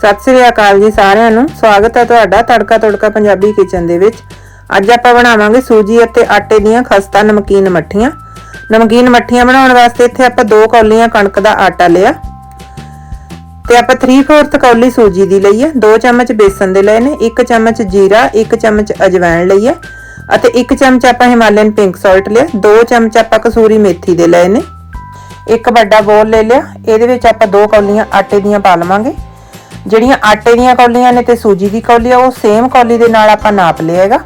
ਸਤਿ ਸ੍ਰੀ ਅਕਾਲ ਜੀ ਸਾਰਿਆਂ ਨੂੰ। ਸਵਾਗਤ ਹੈ ਤੁਹਾਡਾ ਤੜਕਾ ਤੜਕਾ ਪੰਜਾਬੀ ਕਿਚਨ ਦੇ ਵਿੱਚ। ਅੱਜ ਆਪਾਂ ਬਣਾਵਾਂਗੇ ਸੂਜੀ ਅਤੇ ਆਟੇ ਦੀਆਂ ਖਸਤਾ ਨਮਕੀਨ ਮੱਠੀਆਂ। ਨਮਕੀਨ ਮੱਠੀਆਂ ਬਣਾਉਣ ਵਾਸਤੇ ਇੱਥੇ ਆਪਾਂ 2 ਕੌਲੀਆਂ ਕਣਕ ਦਾ ਆਟਾ ਲਿਆ। ਤੇ ਆਪਾਂ 3/4 ਕੌਲੀ ਸੂਜੀ ਦੀ ਲਈ ਹੈ। 2 ਚਮਚ ਬੇਸਨ ਦੇ ਲਏ ਨੇ 1 ਚਮਚ ਜੀਰਾ 1 ਚਮਚ ਅਜਵਾਇਣ ਲਈ ਹੈ ਅਤੇ 1 ਚਮਚ ਆਪਾਂ ਹਿਮਾਲਯਨ ਪਿੰਕ ਸਾਲਟ ਲਿਆ। 2 ਚਮਚ ਆਪਾਂ ਕਸੂਰੀ ਮੇਥੀ ਦੇ ਲਏ ਨੇ। ਇੱਕ ਵੱਡਾ ਬੋਲ ਲੈ ਲਿਆ। ਇਹਦੇ ਵਿੱਚ ਆਪਾਂ 2 ਕੌਲੀਆਂ ਆਟੇ ਦੀਆਂ ਪਾ ਲਵਾਂਗੇ। ਜਿਹੜੀਆਂ ਆਟੇ ਦੀਆਂ ਕੌਲੀਆਂ ਨੇ ਤੇ ਸੂਜੀ ਦੀ ਕੌਲੀ ਆ, ਉਹ ਸੇਮ ਕੌਲੀ ਦੇ ਨਾਲ ਆਪਾਂ ਨਾਪ ਲਿਆ ਹੈਗਾ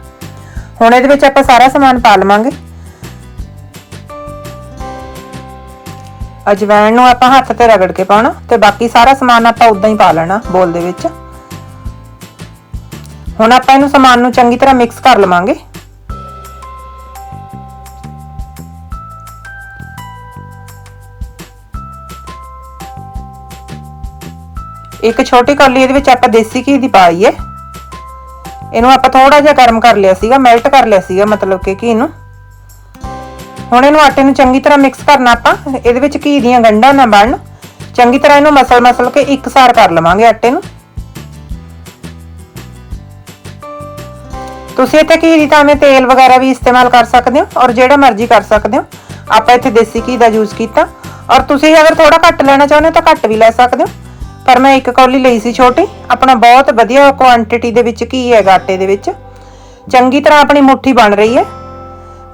ਹੁਣ ਇਹਦੇ ਵਿੱਚ ਆਪਾਂ ਸਾਰਾ ਸਮਾਨ ਪਾ ਲਵਾਂਗੇ। ਅਜਵਾਇਣ ਨੂੰ ਆਪਾਂ ਹੱਥ ਤੇ ਰਗੜ ਕੇ ਪਾਉਣਾ ਤੇ ਬਾਕੀ ਸਾਰਾ ਸਮਾਨ ਆਪਾਂ ਉਦਾਂ ਹੀ ਪਾ ਲੈਣਾ ਬੋਲ ਦੇ ਵਿੱਚ। ਹੁਣ ਆਪਾਂ ਇਹਨੂੰ ਸਮਾਨ ਨੂੰ ਚੰਗੀ ਤਰ੍ਹਾਂ ਮਿਕਸ ਕਰ ਲਵਾਂਗੇ। ਇੱਕ ਛੋਟੀ ਕੌਲੀ ਇਹਦੇ ਵਿੱਚ ਆਪਾਂ ਦੇਸੀ ਘੀ ਦੀ ਪਾਈ ਹੈ ਇਹਨੂੰ ਆਪਾਂ ਥੋੜਾ ਜਿਹਾ ਗਰਮ ਕਰ ਲਿਆ ਸੀਗਾ ਮੈਲਟ ਕਰ ਲਿਆ ਸੀਗਾ ਮਤਲਬ ਕਿ ਘੀ ਨੂੰ। ਹੁਣ ਇਹਨੂੰ ਆਟੇ ਨੂੰ ਚੰਗੀ ਤਰ੍ਹਾਂ ਮਿਕਸ ਕਰਨਾ ਆਪਾਂ, ਇਹਦੇ ਵਿੱਚ ਘੀ ਦੀਆਂ ਗੰਢਾਂ ਨਾ ਬਣਨ। ਚੰਗੀ ਤਰ੍ਹਾਂ ਇਹਨੂੰ ਮਸਲ ਮਸਲ ਕੇ ਇੱਕਸਾਰ ਕਰ ਲਵਾਂਗੇ ਆਟੇ ਨੂੰ। ਤੁਸੀਂ ਇੱਥੇ ਘੀ ਦੀ ਥਾਂ ਤੇਲ ਵਗੈਰਾ ਵੀ ਇਸਤੇਮਾਲ ਕਰ ਸਕਦੇ ਹੋ ਔਰ ਜਿਹੜਾ ਮਰਜ਼ੀ ਕਰ ਸਕਦੇ ਹੋ। ਆਪਾਂ ਇੱਥੇ ਦੇਸੀ ਘੀ ਦਾ ਯੂਜ਼ ਕੀਤਾ। ਔਰ ਤੁਸੀਂ ਅਗਰ ਥੋੜਾ ਘੱਟ ਲੈਣਾ ਚਾਹੁੰਦੇ ਹੋ ਤਾਂ ਘੱਟ ਵੀ ਲੈ ਸਕਦੇ ਹੋ। ਪਰ ਮੈਂ ਇੱਕ ਕੌਲੀ ਲਈ ਸੀ ਛੋਟੀ। ਆਪਣਾ ਬਹੁਤ ਵਧੀਆ ਕੁਆਂਟੀਟੀ ਦੇ ਵਿੱਚ ਘੀ ਹੈਗਾ ਆਟੇ ਦੇ ਵਿੱਚ। ਚੰਗੀ ਤਰ੍ਹਾਂ ਆਪਣੀ ਮੁੱਠੀ ਬਣ ਰਹੀ ਹੈ।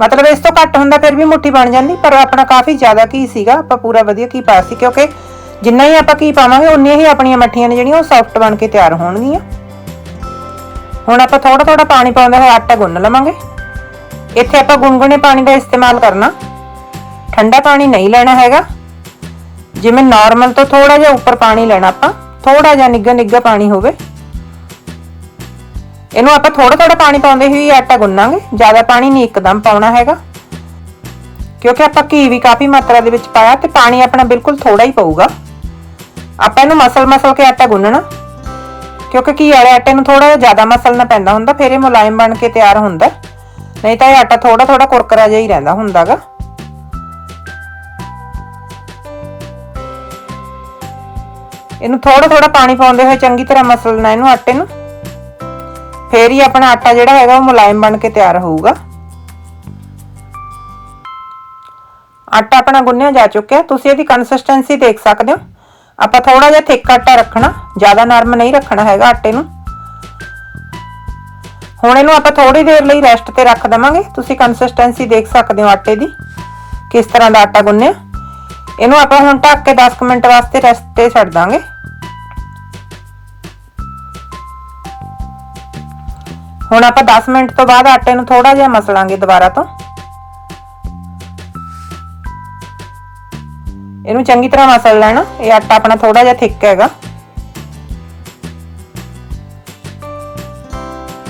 ਮਤਲਬ ਇਸ ਤੋਂ ਘੱਟ ਹੁੰਦਾ ਫਿਰ ਵੀ ਮੁੱਠੀ ਬਣ ਜਾਂਦੀ, ਪਰ ਆਪਣਾ ਕਾਫੀ ਜ਼ਿਆਦਾ ਘੀ ਸੀਗਾ। ਆਪਾਂ ਪੂਰਾ ਵਧੀਆ ਘੀ ਪਾਇਆ ਸੀ ਕਿਉਂਕਿ ਜਿੰਨਾ ਹੀ ਆਪਾਂ ਘੀ ਪਾਵਾਂਗੇ, ਉਨੀਆਂ ਹੀ ਆਪਣੀਆਂ ਮੱਠੀਆਂ ਨੇ ਜਿਹੜੀਆਂ ਉਹ ਸੌਫਟ ਬਣ ਕੇ ਤਿਆਰ ਹੋਣਗੀਆਂ। ਹੁਣ ਆਪਾਂ ਥੋੜਾ ਥੋੜਾ ਪਾਣੀ ਪਾਉਂਦੇ ਹੋਏ ਆਟਾ ਗੁੰਨ ਲਵਾਂਗੇ। ਇੱਥੇ ਆਪਾਂ ਗੁੰਗਣੇ ਪਾਣੀ ਦਾ ਇਸਤੇਮਾਲ ਕਰਨਾ। ਠੰਡਾ ਪਾਣੀ ਨਹੀਂ ਲੈਣਾ ਹੈਗਾ। ਜਿਵੇਂ ਨਾਰਮਲ ਤੋਂ ਥੋੜਾ ਜਿਹਾ ਉੱਪਰ ਪਾਣੀ ਲੈਣਾ ਆਪਾਂ ਥੋੜਾ ਜਿਹਾ ਨਿੱਗਾ ਨਿੱਗਾ ਪਾਣੀ ਹੋਵੇ। ਇਹਨੂੰ ਆਪਾਂ ਥੋੜਾ ਥੋੜਾ ਪਾਣੀ ਪਾਉਂਦੇ ਹੋਏ ਆਟਾ ਗੁੰਨਾਂਗੇ, ਜ਼ਿਆਦਾ ਪਾਣੀ ਨਹੀਂ ਇੱਕਦਮ ਪਾਉਣਾ ਹੈਗਾ। ਕਿਉਂਕਿ ਆਪਾਂ ਘੀ ਵੀ ਕਾਫੀ ਮਾਤਰਾ ਦੇ ਵਿੱਚ ਪਾਇਆ ਤੇ ਪਾਣੀ ਆਪਣਾ ਬਿਲਕੁਲ ਥੋੜਾ ਹੀ ਪਊਗਾ। ਆਪਾਂ ਇਹਨੂੰ ਮਸਲ ਮਸਲ ਕੇ ਆਟਾ ਗੁੰਨਣਾ। ਕਿਉਂਕਿ ਘੀ ਵਾਲੇ ਆਟੇ ਨੂੰ ਥੋੜਾ ਜਿਹਾ ਜ਼ਿਆਦਾ ਮਸਲਣਾ ਪੈਂਦਾ ਹੁੰਦਾ, ਫਿਰ ਇਹ ਮੁਲਾਇਮ ਬਣ ਕੇ ਤਿਆਰ ਹੁੰਦਾ। ਨਹੀਂ ਤਾਂ ਇਹ ਆਟਾ ਥੋੜਾ ਥੋੜਾ ਕੁਰਕਰਾ ਜਿਹਾ ਹੀ ਰਹਿੰਦਾ ਹੁੰਦਾਗਾ। ਇਹਨੂੰ ਥੋੜਾ ਥੋੜਾ ਪਾਣੀ ਪਾਉਂਦੇ ਹੋਏ ਚੰਗੀ ਤਰ੍ਹਾਂ ਮਸਲਣਾ ਇਹਨੂੰ ਆਟੇ ਨੂੰ। ਫੇਰ ਹੀ ਆਪਣਾ ਆਟਾ ਜਿਹੜਾ ਹੈਗਾ ਉਹ ਮੁਲਾਇਮ ਬਣ ਕੇ ਤਿਆਰ ਹੋਊਗਾ। ਆਟਾ ਆਪਣਾ ਗੁੰਨਿਆ ਜਾ ਚੁੱਕਿਆ। ਤੁਸੀਂ ਇਹਦੀ ਕੰਸਿਸਟੈਂਸੀ ਦੇਖ ਸਕਦੇ ਹੋ। ਆਪਾਂ ਥੋੜਾ ਜਿਹਾ ਥਿੱਕ ਆਟਾ ਰੱਖਣਾ, ਜ਼ਿਆਦਾ ਨਰਮ ਨਹੀਂ ਰੱਖਣਾ ਹੈਗਾ ਆਟੇ ਨੂੰ। ਹੁਣ ਇਹਨੂੰ ਆਪਾਂ ਥੋੜੀ ਦੇਰ ਲਈ ਰੈਸਟ ਤੇ ਰੱਖ ਦਵਾਂਗੇ। ਤੁਸੀਂ ਕੰਸਿਸਟੈਂਸੀ ਦੇਖ ਸਕਦੇ ਹੋ ਆਟੇ ਦੀ, ਕਿਸ ਤਰ੍ਹਾਂ ਦਾ ਆਟਾ ਗੁੰਨਿਆ। ਇਹਨੂੰ ਆਪਾਂ ਹੁਣ ਢੱਕ ਕੇ 10 ਮਿੰਟ ਵਾਸਤੇ ਰੈਸਟ ਤੇ ਛੱਡ ਦਾਂਗੇ। ਹੁਣ ਆਪਾਂ 10 ਮਿੰਟ ਤੋਂ ਬਾਅਦ ਆਟੇ ਨੂੰ ਥੋੜਾ ਜਿਹਾ ਮਸਲਾਂਗੇ ਦੁਬਾਰਾ ਤੋਂ। ਇਹਨੂੰ ਚੰਗੀ ਤਰ੍ਹਾਂ ਮਸਲ ਲੈਣਾ, ਇਹ ਆਟਾ ਆਪਣਾ ਥੋੜਾ ਜਿਹਾ ਥਿੱਕ ਹੈਗਾ।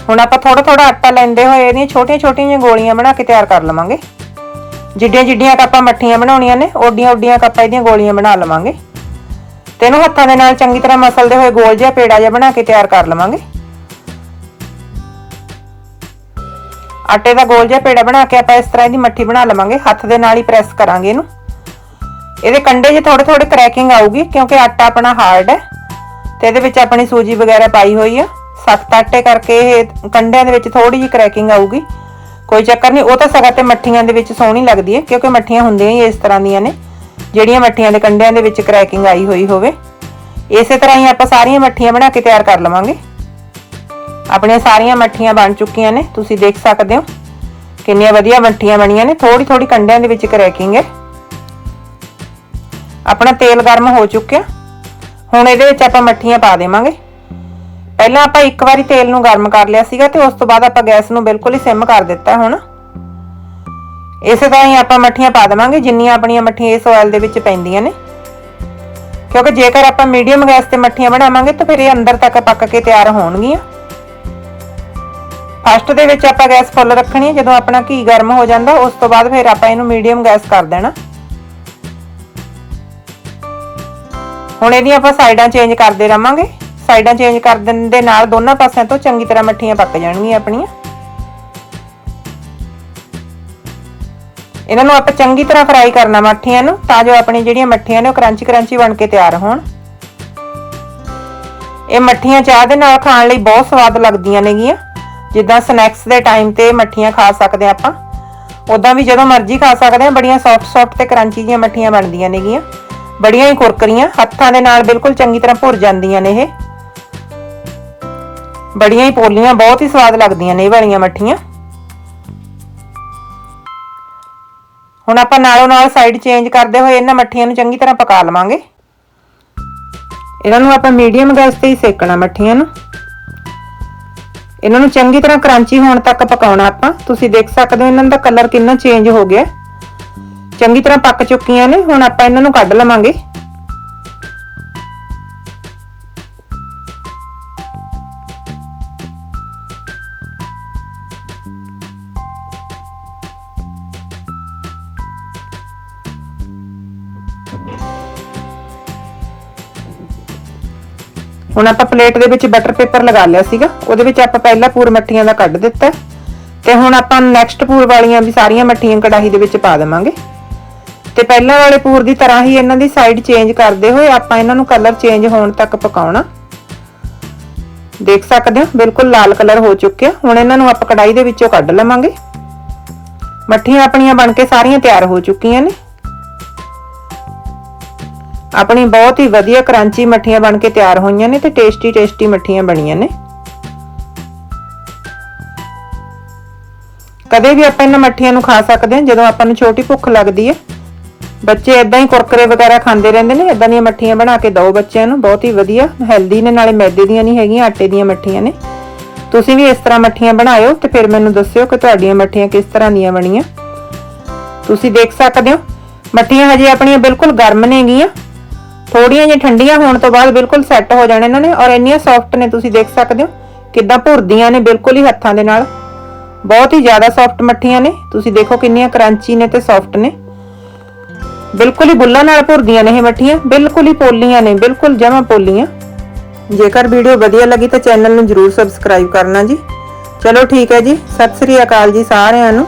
ਹੁਣ ਆਪਾਂ ਥੋੜਾ ਥੋੜਾ ਆਟਾ ਲੈਂਦੇ ਹੋਏ ਇਹਦੀਆਂ ਛੋਟੀਆਂ ਛੋਟੀਆਂ ਜਿਹੀਆਂ ਗੋਲੀਆਂ ਬਣਾ ਕੇ ਤਿਆਰ ਕਰ ਲਵਾਂਗੇ। ਜਿੱਡੀਆਂ ਜਿੱਡੀਆਂ ਕੱਪਾਂ ਮੱਠੀਆਂ ਬਣਾਉਣੀਆਂ ਨੇ, ਓਡੀਆਂ ਓਡੀਆਂ ਕੱਪਾਂ ਇਹਦੀਆਂ ਗੋਲੀਆਂ ਬਣਾ ਲਵਾਂਗੇ। ਤੇ ਇਹਨੂੰ ਹੱਥਾਂ ਦੇ ਨਾਲ ਚੰਗੀ ਤਰ੍ਹਾਂ ਮਸਲਦੇ ਹੋਏ ਗੋਲ ਜਿਹਾ ਪੇੜਾ ਜਿਹਾ ਬਣਾ ਕੇ ਤਿਆਰ ਕਰ ਲਵਾਂਗੇ। ਆਟੇ ਦਾ ਗੋਲ ਜਿਹਾ ਪੇੜਾ ਬਣਾ ਕੇ ਆਪਾਂ ਇਸ ਤਰ੍ਹਾਂ ਦੀ ਮੱਠੀ ਬਣਾ ਲਵਾਂਗੇ। ਹੱਥ ਦੇ ਨਾਲ ਹੀ ਪ੍ਰੈਸ ਕਰਾਂਗੇ ਇਹਨੂੰ। ਇਹਦੇ ਕੰਡੇ 'ਚ ਥੋੜੇ ਥੋੜੇ ਕ੍ਰੈਕਿੰਗ ਆਊਗੀ, ਕਿਉਂਕਿ ਆਟਾ ਆਪਣਾ ਹਾਰਡ ਹੈ। ਤੇ ਇਹਦੇ ਵਿੱਚ ਆਪਣੀ ਸੂਜੀ ਵਗੈਰਾ ਪਾਈ ਹੋਈ ਆ। ਸਖਤ ਆਟੇ ਕਰਕੇ ਇਹ ਕੰਡਿਆਂ ਦੇ ਵਿੱਚ ਥੋੜੀ ਜਿਹੀ ਕ੍ਰੈਕਿੰਗ ਆਊਗੀ। ਕੋਈ ਚੱਕਰ ਨਹੀਂ, ਉਹ ਤਾਂ ਸਗਾ ਤੇ ਮੱਠੀਆਂ ਦੇ ਵਿੱਚ ਸੋਹਣੀ ਲੱਗਦੀ ਹੈ, ਕਿਉਂਕਿ ਮੱਠੀਆਂ ਹੁੰਦੀਆਂ ਹੀ ਇਸ ਤਰ੍ਹਾਂ ਦੀਆਂ ਨੇ। ਜਿਹੜੀਆਂ ਮੱਠੀਆਂ ਦੇ ਕੰਡਿਆਂ ਦੇ ਵਿੱਚ ਕ੍ਰੈਕਿੰਗ ਆਈ ਹੋਈ ਹੋਵੇ। ਇਸੇ ਤਰ੍ਹਾਂ ਹੀ ਆਪਾਂ ਸਾਰੀਆਂ ਮੱਠੀਆਂ ਬਣਾ ਕੇ ਤਿਆਰ ਕਰ ਲਵਾਂਗੇ। ਆਪਣੀਆਂ ਸਾਰੀਆਂ ਮੱਠੀਆਂ ਬਣ ਚੁੱਕੀਆਂ ਨੇ, ਤੁਸੀਂ ਦੇਖ ਸਕਦੇ ਹੋ। ਕਿੰਨੀਆਂ ਵਧੀਆ ਮੱਠੀਆਂ ਬਣੀਆਂ ਨੇ ਥੋੜੀ ਥੋੜੀ ਕੰਡਿਆਂ ਦੇ ਵਿੱਚ ਕਰੈਕਿੰਗ ਹੈ। ਆਪਣਾ ਤੇਲ ਗਰਮ ਹੋ ਚੁੱਕਿਆ। ਹੁਣ ਇਹਦੇ ਵਿੱਚ ਆਪਾਂ ਮੱਠੀਆਂ ਪਾ ਦੇਵਾਂਗੇ। ਪਹਿਲਾਂ ਆਪਾਂ ਇੱਕ ਵਾਰੀ ਤੇਲ ਨੂੰ ਗਰਮ ਕਰ ਲਿਆ ਸੀਗਾ ਤੇ ਉਸ ਤੋਂ ਬਾਅਦ ਆਪਾਂ ਗੈਸ ਨੂੰ ਬਿਲਕੁਲ ਹੀ ਸਿਮ ਕਰ ਦਿੱਤਾ ਹੁਣ। ਇਸੇ ਤਰ੍ਹਾਂ ਹੀ ਆਪਾਂ ਮੱਠੀਆਂ ਪਾ ਦੇਵਾਂਗੇ, ਜਿੰਨੀਆਂ ਆਪਣੀਆਂ ਮੱਠੀਆਂ ਇਸ ਆਇਲ ਦੇ ਵਿੱਚ ਪੈਂਦੀਆਂ ਨੇ। ਕਿਉਂਕਿ ਜੇਕਰ ਆਪਾਂ ਮੀਡੀਅਮ ਗੈਸ ਤੇ ਮੱਠੀਆਂ ਬਣਾਵਾਂਗੇ ਤਾਂ ਫਿਰ ਇਹ ਅੰਦਰ ਤੱਕ ਪੱਕ ਕੇ ਤਿਆਰ ਹੋਣਗੀਆਂ। ਫਸਟ ਦੇ ਵਿੱਚ ਆਪਾਂ ਗੈਸ ਫੁੱਲ ਰੱਖਣੀ ਹੈ ਜਦੋਂ ਆਪਣਾ ਘੀ ਗਰਮ ਹੋ ਜਾਂਦਾ, ਉਸ ਤੋਂ ਬਾਅਦ ਫਿਰ ਆਪਾਂ ਇਹਨੂੰ ਮੀਡੀਅਮ ਗੈਸ ਕਰ ਦੇਣਾ। ਹੁਣ ਇਹਦੀਆਂ ਆਪਾਂ ਸਾਈਡਾਂ ਚੇਂਜ ਕਰਦੇ ਰਵਾਂਗੇ। ਸਾਈਡਾਂ ਚੇਂਜ ਕਰ ਦੇਣ ਦੇ ਨਾਲ ਦੋਨਾਂ ਪਾਸਿਆਂ ਤੋਂ ਚੰਗੀ ਤਰ੍ਹਾਂ ਮੱਠੀਆਂ ਪੱਕ ਜਾਣਗੀਆਂ ਆਪਣੀਆਂ। ਇਹਨਾਂ ਨੂੰ ਆਪਾਂ ਚੰਗੀ ਤਰ੍ਹਾਂ ਫਰਾਈ ਕਰਨਾ ਮੱਠੀਆਂ ਨੂੰ, ਤਾਂ ਜੋ ਆਪਣੀ ਜਿਹੜੀਆਂ ਮੱਠੀਆਂ ਨੇ ਉਹ ਕਰੰਚੀ ਕਰੰਚੀ ਬਣ ਕੇ ਤਿਆਰ ਹੋਣ। ਇਹ ਮੱਠੀਆਂ ਚਾਹ ਦੇ ਨਾਲ ਖਾਣ ਲਈ ਬਹੁਤ ਸਵਾਦ ਲੱਗਦੀਆਂ ਨੇਗੀਆਂ। ਜਿੱਦਾਂ ਸਨੈਕਸ ਦੇ ਟਾਈਮ ਤੇ ਮੱਠੀਆਂ ਖਾ ਸਕਦੇ ਆਪਾਂ ਉਦਾਂ ਵੀ ਜਦੋਂ ਮਰਜ਼ੀ ਖਾ ਸਕਦੇ ਆ ਬੜੀਆਂ ਸੌਫਟ ਸੌਫਟ ਤੇ ਕਰੰਚੀ ਜੀਆਂ ਮੱਠੀਆਂ ਬਣਦੀਆਂ ਨੇਗੀਆਂ। ਬੜੀਆਂ ਹੀ ਕੁਰਕਰੀਆਂ, ਹੱਥਾਂ ਦੇ ਨਾਲ ਬਿਲਕੁਲ ਚੰਗੀ ਤਰ੍ਹਾਂ ਭੁਰ ਜਾਂਦੀਆਂ ਨੇ ਇਹ। ਬੜੀਆਂ ਹੀ ਪੋਲੀਆਂ, ਬਹੁਤ ਹੀ ਸਵਾਦ ਲੱਗਦੀਆਂ ਨੇ ਇਹ ਵਾਲੀਆਂ ਮੱਠੀਆਂ। ਹੁਣ ਆਪਾਂ ਨਾਲੋਂ ਨਾਲ ਸਾਈਡ ਚੇਂਜ ਕਰਦੇ ਹੋਏ ਇਹਨਾਂ ਮੱਠੀਆਂ ਨੂੰ ਚੰਗੀ ਤਰ੍ਹਾਂ ਪਕਾ ਲਵਾਂਗੇ। ਇਹਨਾਂ ਨੂੰ ਆਪਾਂ ਮੀਡੀਅਮ ਗੈਸ ਤੇ ਹੀ ਸੇਕਣਾ ਮੱਠੀਆਂ ਨੂੰ। ਇਹਨਾਂ ਨੂੰ ਚੰਗੀ ਤਰ੍ਹਾਂ ਕਰੰਚੀ ਹੋਣ ਤੱਕ ਪਕਾਉਣਾ ਆਪਾਂ। ਤੁਸੀਂ ਦੇਖ ਸਕਦੇ ਹੋ ਇਹਨਾਂ ਦਾ ਕਲਰ ਕਿੰਨਾ ਚੇਂਜ ਹੋ ਗਿਆ। ਚੰਗੀ ਤਰ੍ਹਾਂ ਪੱਕ ਚੁੱਕੀਆਂ ਨੇ, ਹੁਣ ਆਪਾਂ ਇਹਨਾਂ ਨੂੰ ਕੱਢ ਲਵਾਂਗੇ। ਹੁਣ ਆਪਾਂ ਪਲੇਟ ਦੇ ਵਿੱਚ ਬਟਰ ਪੇਪਰ ਲਗਾ ਲਿਆ ਸੀਗਾ, ਉਹਦੇ ਵਿੱਚ ਆਪਾਂ ਪਹਿਲਾ ਪੂਰ ਮੱਠੀਆਂ ਦਾ ਕੱਢ ਦਿੱਤਾ ਹੈ। ਤੇ ਹੁਣ ਆਪਾਂ ਨੈਕਸਟ ਪੂਰ ਵਾਲੀਆਂ ਵੀ ਸਾਰੀਆਂ ਮੱਠੀਆਂ ਕੜਾਹੀ ਦੇ ਵਿੱਚ ਪਾ ਦੇਵਾਂਗੇ। ਤੇ ਪਹਿਲਾਂ ਵਾਲੇ ਪੂਰ ਦੀ ਤਰ੍ਹਾਂ ਹੀ ਇਹਨਾਂ ਦੀ ਸਾਈਡ ਚੇਂਜ ਕਰਦੇ ਹੋਏ ਆਪਾਂ ਇਹਨਾਂ ਨੂੰ ਕਲਰ ਚੇਂਜ ਹੋਣ ਤੱਕ ਪਕਾਉਣਾ। ਦੇਖ ਸਕਦੇ ਹੋ, ਬਿਲਕੁਲ ਲਾਲ ਕਲਰ ਹੋ ਚੁੱਕਿਆ। ਹੁਣ ਇਹਨਾਂ ਨੂੰ ਆਪਾਂ ਕੜਾਹੀ ਦੇ ਵਿੱਚੋਂ ਕੱਢ ਲਵਾਂਗੇ। ਮੱਠੀਆਂ ਆਪਣੀਆਂ ਬਣ ਕੇ ਸਾਰੀਆਂ ਤਿਆਰ ਹੋ ਚੁੱਕੀਆਂ ਨੇ। ਆਪਣੀ ਬਹੁਤ ਹੀ ਵਧੀਆ ਕਰੰਚੀ ਮੱਠੀਆਂ ਬਣ ਕੇ ਤਿਆਰ ਹੋਈਆਂ ਨੇ ਤੇ ਟੇਸਟੀ ਟੇਸਟੀ ਮੱਠੀਆਂ ਬਣੀਆਂ ਨੇ। ਕਦੇ ਵੀ ਆਪਾਂ ਇਹਨਾਂ ਮੱਠੀਆਂ ਨੂੰ ਖਾ ਸਕਦੇ ਹਾਂ, ਜਦੋਂ ਆਪਾਂ ਨੂੰ ਛੋਟੀ ਭੁੱਖ ਲੱਗਦੀ ਹੈ। ਬੱਚੇ ਇਦਾਂ ਹੀ ਕੁਰਕਰੇ ਵਗੈਰਾ ਖਾਂਦੇ ਰਹਿੰਦੇ ਨੇ ਇਦਾਂ ਦੀਆਂ ਮੱਠੀਆਂ ਬਣਾ ਕੇ ਦਿਓ ਬੱਚਿਆਂ ਨੂੰ, ਬਹੁਤ ਹੀ ਵਧੀਆ ਹੈਲਦੀ ਨੇ, ਨਾਲੇ ਮੈਦੇ ਦੀਆਂ ਨਹੀਂ ਹੈਗੀਆਂ, ਆਟੇ ਦੀਆਂ ਮੱਠੀਆਂ ਨੇ। ਤੁਸੀਂ ਵੀ ਇਸ ਤਰ੍ਹਾਂ ਮੱਠੀਆਂ ਬਣਾਇਓ ਤੇ ਫਿਰ ਮੈਨੂੰ ਦੱਸਿਓ ਕਿ ਤੁਹਾਡੀਆਂ ਮੱਠੀਆਂ ਕਿਸ ਤਰ੍ਹਾਂ ਦੀਆਂ ਬਣੀਆਂ। ਤੁਸੀਂ ਦੇਖ ਸਕਦੇ ਹੋ, ਮੱਠੀਆਂ ਹਜੇ ਆਪਣੀਆਂ ਬਿਲਕੁਲ ਗਰਮ ਨੇਗੀਆਂ। ਥੋੜੀਆਂ ਜਿਹੀਆਂ ਠੰਡੀਆਂ ਹੋਣ ਤੋਂ ਬਾਅਦ ਬਿਲਕੁਲ ਸੈੱਟ ਹੋ ਜਾਣੇ ਇਹਨਾਂ ਨੇ ਔਰ ਇੰਨੀਆਂ ਸੌਫਟ ਨੇ, ਤੁਸੀਂ ਦੇਖ ਸਕਦੇ ਹੋ ਕਿੱਦਾਂ ਭੁਰਦੀਆਂ ਨੇ ਬਿਲਕੁਲ ਹੀ ਹੱਥਾਂ ਦੇ ਨਾਲ। ਬਹੁਤ ਹੀ ਜ਼ਿਆਦਾ ਸੌਫਟ ਮੱਠੀਆਂ ਨੇ, ਤੁਸੀਂ ਦੇਖੋ ਕਿੰਨੀਆਂ ਕਰੰਚੀ ਨੇ ਤੇ ਸੌਫਟ ਨੇ। ਬਿਲਕੁਲ ਹੀ ਬੁੱਲਾਂ ਨਾਲ ਭੁਰਦੀਆਂ ਨੇ ਇਹ ਮੱਠੀਆਂ, ਬਿਲਕੁਲ ਹੀ ਪੋਲੀਆਂ ਨੇ, ਬਿਲਕੁਲ ਜਮਾਂ ਪੋਲੀਆਂ। ਜੇਕਰ ਵੀਡੀਓ ਵਧੀਆ ਲੱਗੀ ਤਾਂ ਚੈਨਲ ਨੂੰ ਜਰੂਰ ਸਬਸਕ੍ਰਾਈਬ ਕਰਨਾ ਜੀ। ਚਲੋ ਠੀਕ ਹੈ ਜੀ, ਸਤਿ ਸ੍ਰੀ ਅਕਾਲ ਜੀ ਸਾਰਿਆਂ ਨੂੰ।